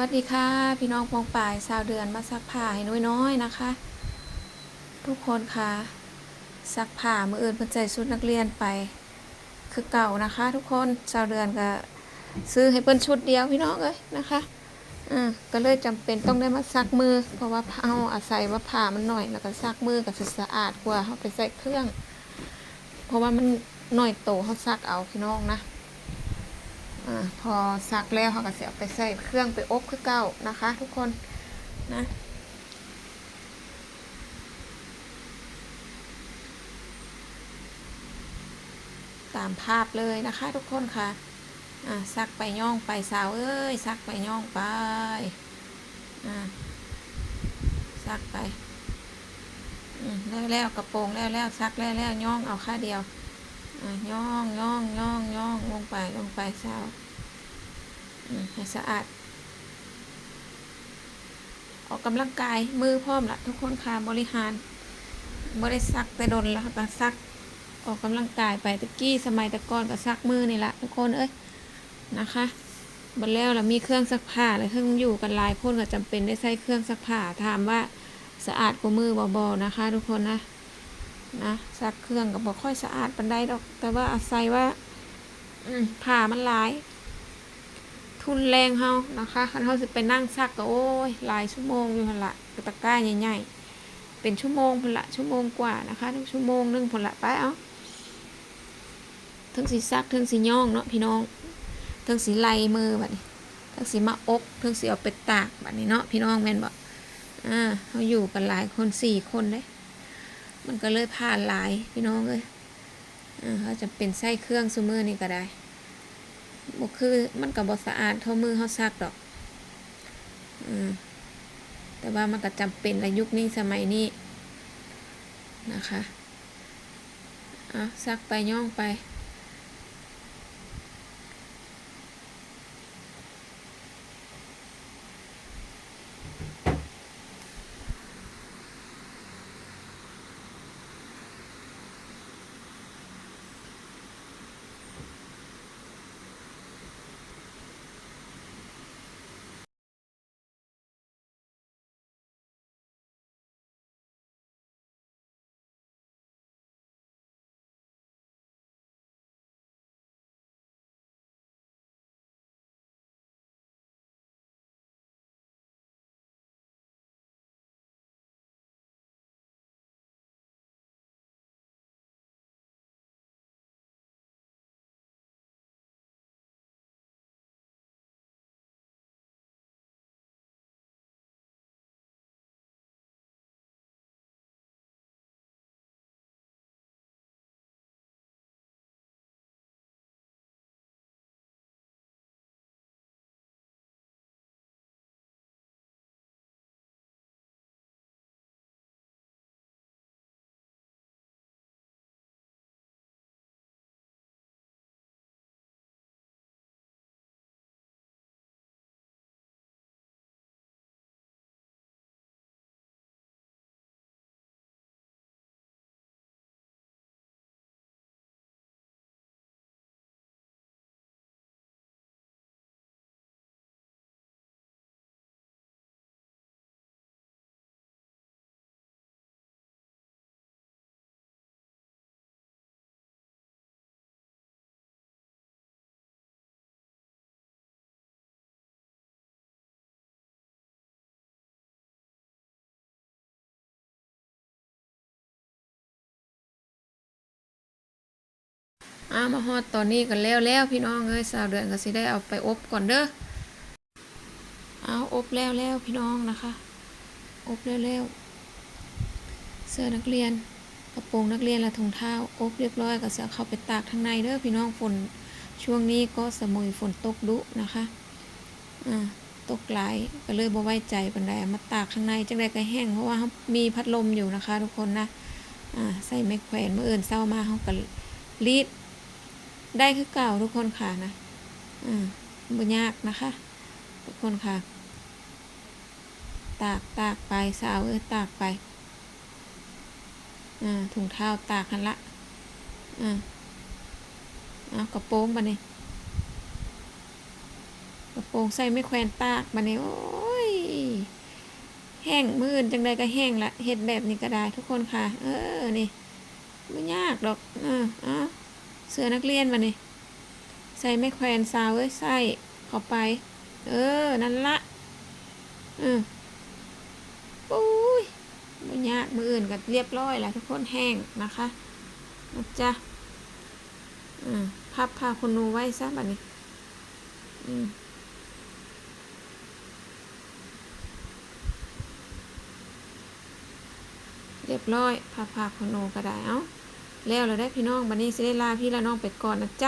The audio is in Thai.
วัสดีค่ะ พี่น้องปองป่ายสาวเดือนมาซักผ้าให้น้อยๆนะคะ ทุกคนค่ะ ซักผ้ามืออื่นเพิ่นใส่ชุดนักเรียนไป คือเก่านะคะ ทุกคนสาวเดือนก็ซื้อให้เพิ่นชุดเดียวพี่น้องเอ้ยนะคะอ่าก็เลยจำเป็นต้องได้มาซักมือ เพราะว่าเอาอาศัยว่าผ้ามันหน่อยแล้วก็ซักมือก็สิสะอาดกว่าเอาไปใส่เครื่อง เพราะว่ามันหน่อยโตเขาซักเอาพี่น้องนะ อพอซักแล้วเขาก็จะเอาไปใส่เครื่องไปอบคือเก่านะคะ ทุกคนนะตามภาพเลยนะคะทุกคนค่ะ อ่าซักไปย่องไปสาวเอ้ยซักไปย่องไป อ่าซักไป อืมแล้วแล้วกระโปรงแล้วแล้วซักแล้วแล้วย่องเอาค่าเดียว ย่องย่องย่องย่องลงไปลงไปสาวอืมให้สะอาด ออกกำลังกายมือพร้อมละทุกคนค่ะบริหารบริซักแต่ดนแล้วก็ซักออกกำลังกายไปตะกี้สมัยตะก่อนก็ซักมือนี่ละทุกคนเอ้ยนะคะบันแล้วเรามีเครื่องซักผ้าเลยเครื่องอยู่กันลายคนก็จำเป็นได้ใช้เครื่องซักผ้าถามว่าสะอาดกว่ามือบอๆนะคะ ทุกคนนะ นะซักเครื่องก็บอกค่อยสะอาดปันไดดอก แต่ว่าอาศัยว่า อืมผ้ามันหลาย ทุนแรงเฮานะคะคันเฮาสิไปนั่งซักก็โอ้ยหลายชั่วโมงอยู่หั่นละกระตะก้าใหญ่ๆเป็นชั่วโมงพุ่นละชั่วโมงกว่านะคะทุกชั่วโมงหนึงพุ่นละไปเอาทั้งสีซักทั้งสีย่องเนาะพี่น้องทั้งสีไลมือแบัดนี้ทั้งสีมาอบทั้งสีเอาไปตากแบัดนี้เนาะพี่น้องแม่นบ่อ่าเฮาอยู่กันหลายคนสี่คนเลย มันก็เลยผ่านหลายพี่น้องเลยอ่าเขาจะเป็นไส้เครื่องซูมือนี่ก็ได้บกคือมันกับบสะอาดเท่ามือเขาซักดอกอืมแต่ว่ามันก็จำเป็นในยุคนี้สมัยนี้นะคะอะซักไปย่องไป อ่ามาฮอดตอนนี้กันแล้วแล้วพี่น้องเอ้ยสาวเดือนก็สิได้เอาไปอบก่อนเด้อเอาอบแล้วแล้วพี่น้องนะคะ อบแล้วแล้วเสื้อนักเรียนกระโปรงนักเรียนและถุงเท้าอบเรียบร้อยก็จะเข้าไปตากข้างในเด้อพี่น้องฝนช่วงนี้ก็สมุยฝนตกดุนะคะอ่าตกหลายก็เลยบ่ไว้ใจปานใดมาตากข้างในจังไดก็แห้งเพราะว่ามีพัดลมอยู่นะคะ ทุกคนนะอ่าใส่ไม้แขวนเมื่อเอื่นเศร้ามาเขาก็รีด ได้คือเก่าทุกคนค่ะนะอ่าบ่ยากนะคะ ทุกคนค่ะ ตากตากไปสาวเอ้ยตากไปอ่าถุงเท้าตากหันละอ่าเอากระโปรงมาเนี่ยกระโปโป่งใส่ไม่แควนตากบัดนี้โอ้ยแห้งมืออื่นจังใดก็แห้งละเฮ็ดแบบนี้ก็ได้ทุกคนค่ะ เออนี่ไม่ยากดอกออเอา เสื้อนักเรียนมานี่ใส่ไม่แควนซาวเอ้ยใส่เข้าไป เออ นั่นละอือปุ้ยไม่ยากมืออื่นก็เรียบร้อยแล้วทุกคนแห้งนะคะนะจ๊ะอืมพับผ้าคุณนูไว้ซะบัดนี้ อืมเรียบร้อยพาพาคนโนก็ได้เอ้า แล้วเราได้พี่น้องบันนี้สิได้ลาพี่และน้องไปก่อนนะจ๊ะ